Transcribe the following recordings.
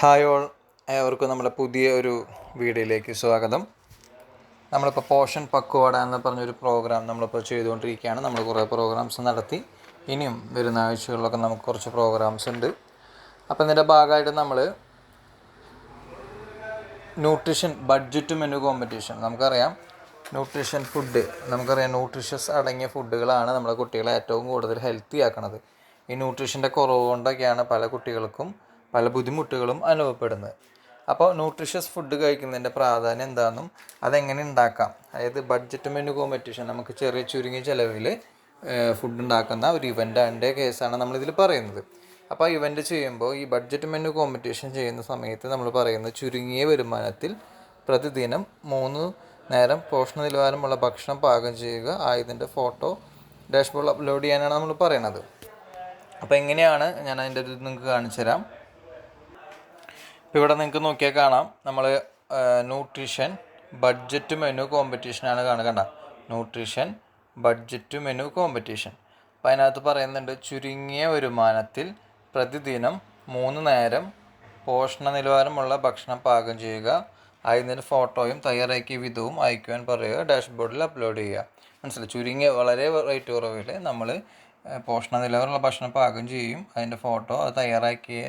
Hi all. ഏവർക്കും നമ്മുടെ പുതിയ ഒരു വീഡിയോയിലേക്ക് സ്വാഗതം. നമ്മളിപ്പോൾ പോഷൻ പക്വാട എന്ന് പറഞ്ഞൊരു പ്രോഗ്രാം നമ്മളിപ്പോൾ ചെയ്തുകൊണ്ടിരിക്കുകയാണ്. നമ്മൾ കുറേ പ്രോഗ്രാംസ് നടത്തി. ഇനിയും വരുന്ന ആഴ്ചകളിലൊക്കെ നമുക്ക് കുറച്ച് പ്രോഗ്രാംസ് ഉണ്ട്. അപ്പോൾ ഇതിന്റെ ഭാഗമായിട്ട് നമ്മൾ ന്യൂട്രിഷൻ ബഡ്ജറ്റ് മെനു കോമ്പറ്റീഷൻ നമുക്കറിയാം. ന്യൂട്രിഷൻ ഫുഡ് നമുക്കറിയാം ന്യൂട്രീഷ്യസ് അടങ്ങിയ ഫുഡുകളാണ് നമ്മുടെ കുട്ടികളെ ഏറ്റവും കൂടുതൽ ഹെൽത്തി ആക്കണത്. ഈ ന്യൂട്രിഷന്റെ കുറവ് കൊണ്ടൊക്കെയാണ് പല കുട്ടികൾക്കും പല ബുദ്ധിമുട്ടുകളും അനുഭവപ്പെടുന്നത്. അപ്പോൾ ന്യൂട്രീഷ്യസ് ഫുഡ് കഴിക്കുന്നതിന്റെ പ്രാധാന്യം എന്താണെന്നും അതെങ്ങനെ ഉണ്ടാക്കാം? അതായത് ബഡ്ജറ്റ് മെനു കോമ്പറ്റീഷൻ നമുക്ക് ചെറിയ ചുരുങ്ങിയ ചിലവിൽ ഫുഡ് ഉണ്ടാക്കുന്ന ഒരു ഇവന്റിന്റെ കേസാണ് നമ്മളിതിൽ പറയുന്നത്. അപ്പോൾ ആ ഇവന്റ് ചെയ്യുമ്പോൾ ഈ ബഡ്ജറ്റ് മെനു കോമ്പറ്റീഷൻ ചെയ്യുന്ന സമയത്ത് നമ്മൾ പറയുന്നത് ചുരുങ്ങിയ വരുമാനത്തിൽ പ്രതിദിനം മൂന്ന് നേരം പോഷണ നിലവാരമുള്ള ഭക്ഷണം പാകം ചെയ്യുക ആയതിന്റെ ഫോട്ടോ ഡാഷ്ബോർഡിൽ അപ്ലോഡ് ചെയ്യാനാണ് നമ്മൾ പറയണത് അപ്പോൾ എങ്ങനെയാണ് ഞാൻ അതിന്റെ ഒരു നിങ്ങൾക്ക് കാണിച്ചു തരാം ഇപ്പോൾ ഇവിടെ നിങ്ങൾക്ക് നോക്കിയാൽ കാണാം. നമ്മൾ ന്യൂട്രീഷൻ ബഡ്ജറ്റ് മെനു കോമ്പറ്റീഷനാണ് കാണുക കണ്ട. ന്യൂട്രീഷൻ ബഡ്ജറ്റ് മെനു കോമ്പറ്റീഷൻ അപ്പോൾ അതിനകത്ത് പറയുന്നുണ്ട് ചുരുങ്ങിയ വരുമാനത്തിൽ പ്രതിദിനം മൂന്ന് നേരം പോഷണ നിലവാരമുള്ള ഭക്ഷണം പാകം ചെയ്യുക. അതിന്റെ ഫോട്ടോയും തയ്യാറാക്കിയ വിധവും അയക്കുവാൻ പറയുക ഡാഷ്ബോർഡിൽ അപ്ലോഡ് ചെയ്യുക. മനസ്സിലായി? ചുരുങ്ങിയ വളരെ റേറ്റ് കുറവിൽ നമ്മൾ പോഷണ നിലവാരമുള്ള ഭക്ഷണം പാകം ചെയ്യും. അതിന്റെ ഫോട്ടോ അത് തയ്യാറാക്കിയ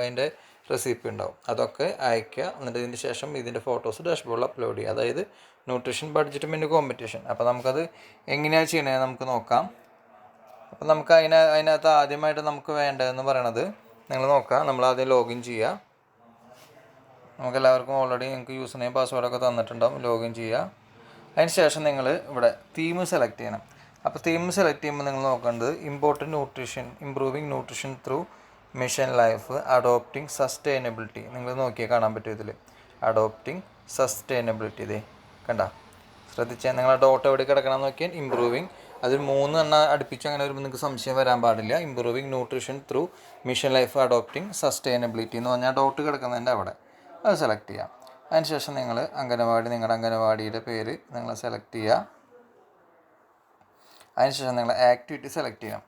അതിന്റെ റെസിപ്പി ഉണ്ടാവും. അതൊക്കെ അയക്കുക എന്നിട്ട് ഇതിന് ശേഷം ഇതിന്റെ ഫോട്ടോസ് ഡാഷ്ബോർഡിൽ അപ്ലോഡ് ചെയ്യുക. അതായത് ന്യൂട്രീഷൻ ബഡ്ജറ്റ് മെനു കോമ്പറ്റീഷൻ അപ്പോൾ നമുക്കത് എങ്ങനെയാണ് ചെയ്യണേ നമുക്ക് നോക്കാം. അപ്പോൾ നമുക്ക് അതിന അതിനകത്ത് ആദ്യമായിട്ട് നമുക്ക് വേണ്ടതെന്ന് പറയണത് നിങ്ങൾ നോക്കുക. നമ്മൾ ആദ്യം ലോഗിൻ ചെയ്യുക. നമുക്ക് എല്ലാവർക്കും ഓൾറെഡി നിങ്ങൾക്ക് യൂസർ നെയിം പാസ്വേഡൊക്കെ തന്നിട്ടുണ്ടാവും. ലോഗിൻ ചെയ്യുക. അതിന് ശേഷം നിങ്ങൾ ഇവിടെ തീം സെലക്ട് ചെയ്യണം. അപ്പോൾ തീം സെലക്ട് ചെയ്യുമ്പോൾ നിങ്ങൾ നോക്കേണ്ടത് important nutrition improving nutrition through Mission Life adopting sustainability. നിങ്ങൾ നോക്കിയാൽ കാണാൻ പറ്റും ഇതിൽ അഡോപ്റ്റിംഗ് സസ്റ്റൈനബിലിറ്റി ഇതേ. കണ്ട? ശ്രദ്ധിച്ചാൽ നിങ്ങൾ ഡോട്ട് എവിടെ കിടക്കണം നോക്കിയാൽ ഇമ്പ്രൂവിങ് അതിൽ മൂന്ന് എണ്ണ അടുപ്പിച്ച് അങ്ങനെ വരുമ്പോൾ നിങ്ങൾക്ക് സംശയം വരാൻ പാടില്ല. Improving nutrition through Mission Life adopting sustainability എന്ന് പറഞ്ഞാൽ ഡോട്ട് കിടക്കുന്നതിന്റെ അവിടെ. അത് സെലക്ട് ചെയ്യാം. അതിനുശേഷം നിങ്ങൾ അംഗനവാടി നിങ്ങളുടെ അംഗനവാടിയുടെ പേര് നിങ്ങൾ സെലക്ട് ചെയ്യുക. അതിനുശേഷം നിങ്ങൾ ആക്ടിവിറ്റി സെലക്ട് ചെയ്യാം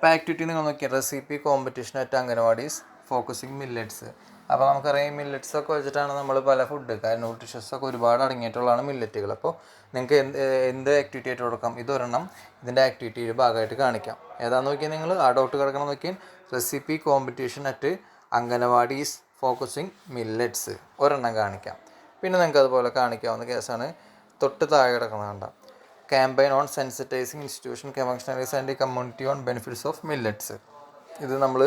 അപ്പോൾ ആക്ടിവിറ്റി നിങ്ങൾ നോക്കിയാൽ recipe competition at anganwadis focusing millets അപ്പോൾ നമുക്കറിയാം മില്ലറ്റ്സ് ഒക്കെ വെച്ചിട്ടാണ് നമ്മൾ പല ഫുഡ് കാരണം ന്യൂട്രീഷ്യസ് ഒക്കെ ഒരുപാട് അടങ്ങിയിട്ടുള്ളതാണ് മില്ലറ്റുകൾ അപ്പോൾ നിങ്ങൾക്ക് എന്ത് എന്ത് ആക്ടിവിറ്റി ആയിട്ട് കൊടുക്കാം? ഇതൊരെണ്ണം ഇതിന്റെ ആക്ടിവിറ്റിയുടെ ഭാഗമായിട്ട് കാണിക്കാം. ഏതാണെന്ന് നോക്കിയാൽ നിങ്ങൾ ആ ഡൗട്ട് കിടക്കണം നോക്കിയാൽ recipe competition at anganwadis focusing millets ഒരെണ്ണം കാണിക്കാം. പിന്നെ നിങ്ങൾക്ക് അതുപോലെ കാണിക്കാവുന്ന കേസാണ് തൊട്ട് താഴെ കിടക്കുന്നത് കണ്ട? Campaign on sensitizing institution functionaries and community on benefits of millets ഇത് നമ്മൾ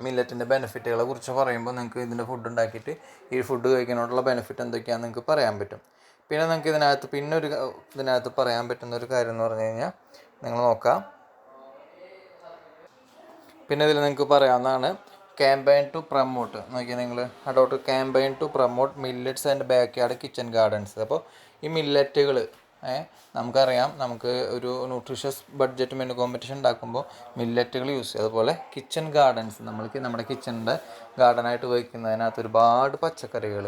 മില്ലറ്റിന്റെ ബെനിഫിറ്റുകളെ കുറിച്ച് പറയുമ്പോൾ നിങ്ങൾക്ക് ഇതിന്റെ ഫുഡ് ഉണ്ടാക്കിയിട്ട് ഈ ഫുഡ് കഴിക്കുന്നതിനോടുള്ള ബെനിഫിറ്റ് എന്തൊക്കെയാണെന്ന് നിങ്ങൾക്ക് പറയാൻ പറ്റും. പിന്നെ നിങ്ങൾക്ക് ഇതിനകത്ത് പിന്നെ ഒരു ഇതിനകത്ത് പറയാൻ പറ്റുന്ന ഒരു കാര്യം എന്ന് പറഞ്ഞു കഴിഞ്ഞാൽ നിങ്ങൾ നോക്കാം. പിന്നെ ഇതിൽ നിങ്ങൾക്ക് പറയാവുന്നതാണ് ക്യാമ്പയിൻ ടു പ്രമോട്ട് നോക്കിയാൽ നിങ്ങൾ അഡോട്ട് campaign to promote millets and backyard kitchen gardens അപ്പോൾ ഈ മില്ലറ്റുകൾ നമുക്കറിയാം നമുക്ക് ഒരു ന്യൂട്രീഷ്യസ് ബഡ്ജറ്റ് മെനു കോമ്പറ്റീഷൻ ഉണ്ടാക്കുമ്പോൾ മില്ലറ്റുകൾ യൂസ് ചെയ്യും അതുപോലെ കിച്ചൺ ഗാർഡൻസ് നമ്മൾക്ക് നമ്മുടെ കിച്ചണിന്റെ ഗാർഡനായിട്ട് ഉപയോഗിക്കുന്നതിനകത്ത് ഒരുപാട് പച്ചക്കറികൾ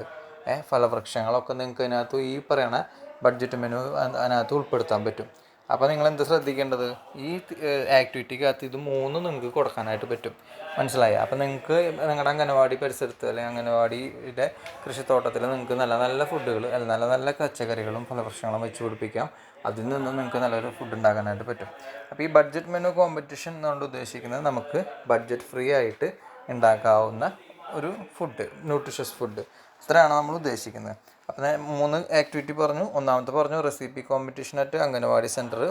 ഫലവൃക്ഷങ്ങളൊക്കെ നിങ്ങൾക്ക് അതിനകത്ത് ഈ പറയണ ബഡ്ജറ്റ് മെനു അതിനകത്ത് ഉൾപ്പെടുത്താൻ പറ്റും. അപ്പോൾ നിങ്ങൾ എന്ത് ശ്രദ്ധിക്കേണ്ടത്? ഈ ആക്ടിവിറ്റിക്കകത്ത് ഇത് മൂന്ന് നിങ്ങൾക്ക് കൊടുക്കാനായിട്ട് പറ്റും. മനസ്സിലായി? അപ്പോൾ നിങ്ങൾക്ക് നിങ്ങളുടെ അംഗനവാടി പരിസരത്ത് അല്ലെങ്കിൽ അംഗനവാടിയുടെ കൃഷിത്തോട്ടത്തിൽ നിങ്ങൾക്ക് നല്ല നല്ല ഫുഡുകൾ നല്ല നല്ല പച്ചക്കറികളും ഫലവൃക്ഷങ്ങളും വെച്ച് പിടിപ്പിക്കാം. അതിൽ നിന്നും നിങ്ങൾക്ക് നല്ലൊരു ഫുഡ് ഉണ്ടാക്കാനായിട്ട് പറ്റും. അപ്പോൾ ഈ ബഡ്ജറ്റ് മെനു കോമ്പറ്റീഷൻ എന്നുകൊണ്ട് ഉദ്ദേശിക്കുന്നത് നമുക്ക് ബഡ്ജറ്റ് ഫ്രീ ആയിട്ട് ഉണ്ടാക്കാവുന്ന ഒരു ഫുഡ് ന്യൂട്രീഷ്യസ് ഫുഡ് ഇത്രയാണ് നമ്മൾ ഉദ്ദേശിക്കുന്നത്. അപ്പം ഞാൻ മൂന്ന് ആക്ടിവിറ്റി പറഞ്ഞു. ഒന്നാമത്തെ പറഞ്ഞു recipe competition at anganwadi centre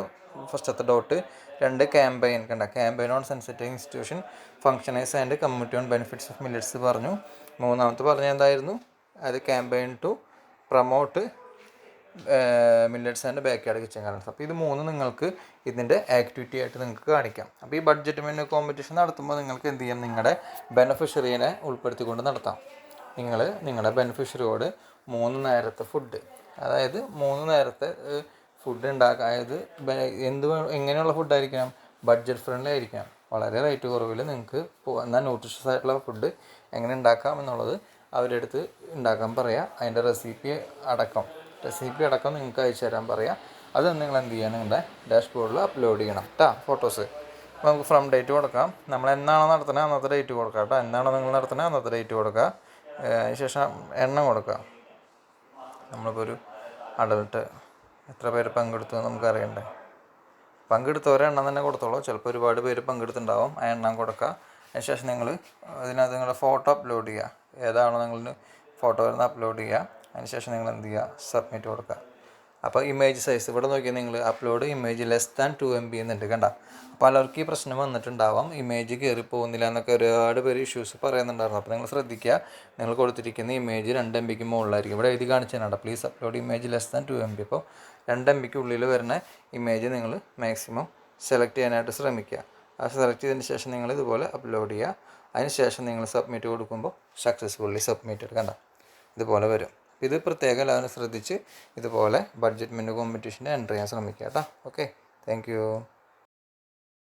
ഫസ്റ്റത്തെ ഡോട്ട് രണ്ട് ക്യാമ്പയിൻ കണ്ട. Campaign on sensitive institution functionaries and community on benefits of millets പറഞ്ഞു. മൂന്നാമത്തെ പറഞ്ഞ എന്തായിരുന്നു? അത് campaign to promote millets and backyard kitchen gardens അപ്പോൾ ഇത് മൂന്ന് നിങ്ങൾക്ക് ഇതിന്റെ ആക്ടിവിറ്റി ആയിട്ട് നിങ്ങൾക്ക് കാണിക്കാം. അപ്പോൾ ഈ ബഡ്ജറ്റ് മെനു കോമ്പറ്റീഷൻ നടത്തുമ്പോൾ നിങ്ങൾക്ക് എന്ത് ചെയ്യാം? നിങ്ങളുടെ ബെനഫിഷ്യറീനെ ഉൾപ്പെടുത്തിക്കൊണ്ട് നടത്താം. നിങ്ങൾ നിങ്ങളുടെ ബെനിഫിഷ്യറിയോട് മൂന്ന് നേരത്തെ ഫുഡ് അതായത് മൂന്ന് നേരത്തെ ഫുഡ് ഉണ്ടാക്കുക അതായത് എന്ത് എങ്ങനെയുള്ള ഫുഡായിരിക്കണം ബഡ്ജറ്റ് ഫ്രണ്ട്ലി ആയിരിക്കണം. വളരെ റേറ്റ് കുറവിൽ നിങ്ങൾക്ക് എന്നാൽ ന്യൂട്രീഷ്യസ് ആയിട്ടുള്ള ഫുഡ് എങ്ങനെ ഉണ്ടാക്കാം എന്നുള്ളത് അവരുടെ അടുത്ത് ഉണ്ടാക്കാൻ പറയുക അതിന്റെ റെസിപ്പി അടക്കം. റെസിപ്പി അടക്കം നിങ്ങൾക്ക് അയച്ചു തരാൻ പറയുക അത് നിങ്ങൾ എന്ത് ചെയ്യുക നിങ്ങളുടെ ഡാഷ്ബോർഡിൽ അപ്ലോഡ് ചെയ്യണം കേട്ടോ ഫോട്ടോസ് അപ്പോൾ നമുക്ക് ഫ്രം ഡേറ്റ് കൊടുക്കാം. നമ്മൾ എന്നാണോ നടത്തുന്നത് അന്നത്തെ ഡേറ്റ് കൊടുക്കാം കേട്ടോ എന്നാണോ നിങ്ങൾ നടത്തുന്നത് അന്നത്തെ ഡേറ്റ് കൊടുക്കുക ശേഷം എണ്ണം കൊടുക്കുക നമ്മളിപ്പോൾ ഒരു അഡൽട്ട് എത്ര പേര് പങ്കെടുത്തു എന്ന് നമുക്ക് അറിയണ്ടേ പങ്കെടുത്തവരെ ഒരെണ്ണം തന്നെ കൊടുത്തോളൂ. ചിലപ്പോൾ ഒരുപാട് പേര് പങ്കെടുത്തിട്ടുണ്ടാവും ആ എണ്ണം കൊടുക്കുക അതിനുശേഷം നിങ്ങൾ അതിനകത്ത് നിങ്ങളുടെ ഫോട്ടോ അപ്ലോഡ് ചെയ്യുക ഏതാണോ നിങ്ങൾ ഫോട്ടോ വരുന്ന അപ്ലോഡ് ചെയ്യുക അതിനുശേഷം നിങ്ങൾ എന്ത് ചെയ്യുക സബ്മിറ്റ് കൊടുക്കുക അപ്പോൾ ഇമേജ് സൈസ് ഇവിടെ നോക്കിയാൽ നിങ്ങൾ upload image less than two M B എന്നുണ്ട് കണ്ട. പലർക്കും ഈ പ്രശ്നം വന്നിട്ടുണ്ടാവാം. ഇമേജ് കയറി പോകുന്നില്ല എന്നൊക്കെ ഒരുപാട് പേര് ഇഷ്യൂസ് പറയുന്നുണ്ടായിരുന്നു. അപ്പോൾ നിങ്ങൾ ശ്രദ്ധിക്കുക. നിങ്ങൾ കൊടുത്തിരിക്കുന്ന ഇമേജ് രണ്ട് എം ബിക്ക് മുകളിലായിരിക്കും. ഇവിടെ എഴുതി കാണിച്ചാണ് please upload image less than two M B അപ്പോൾ രണ്ട് എം ബിക്ക് ഉള്ളിൽ വരുന്ന ഇമേജ് നിങ്ങൾ മാക്സിമം സെലക്ട് ചെയ്യാനായിട്ട് ശ്രമിക്കുക. ആ സെലക്ട് ചെയ്തതിന് ശേഷം നിങ്ങൾ ഇതുപോലെ അപ്ലോഡ് ചെയ്യുക. അതിന് ശേഷം നിങ്ങൾ സബ്മിറ്റ് കൊടുക്കുമ്പോൾ സക്സസ്ഫുള്ളി സബ്മിറ്റഡ് കണ്ട. ഇതുപോലെ വരും. ഇത് പ്രത്യേകം എല്ലാവരും ശ്രദ്ധിച്ച് ഇതുപോലെ ബഡ്ജറ്റ് മെനു കോമ്പറ്റീഷന്റെ എന്റർ ചെയ്യാൻ ശ്രമിക്കുക കേട്ടോ. Okay thank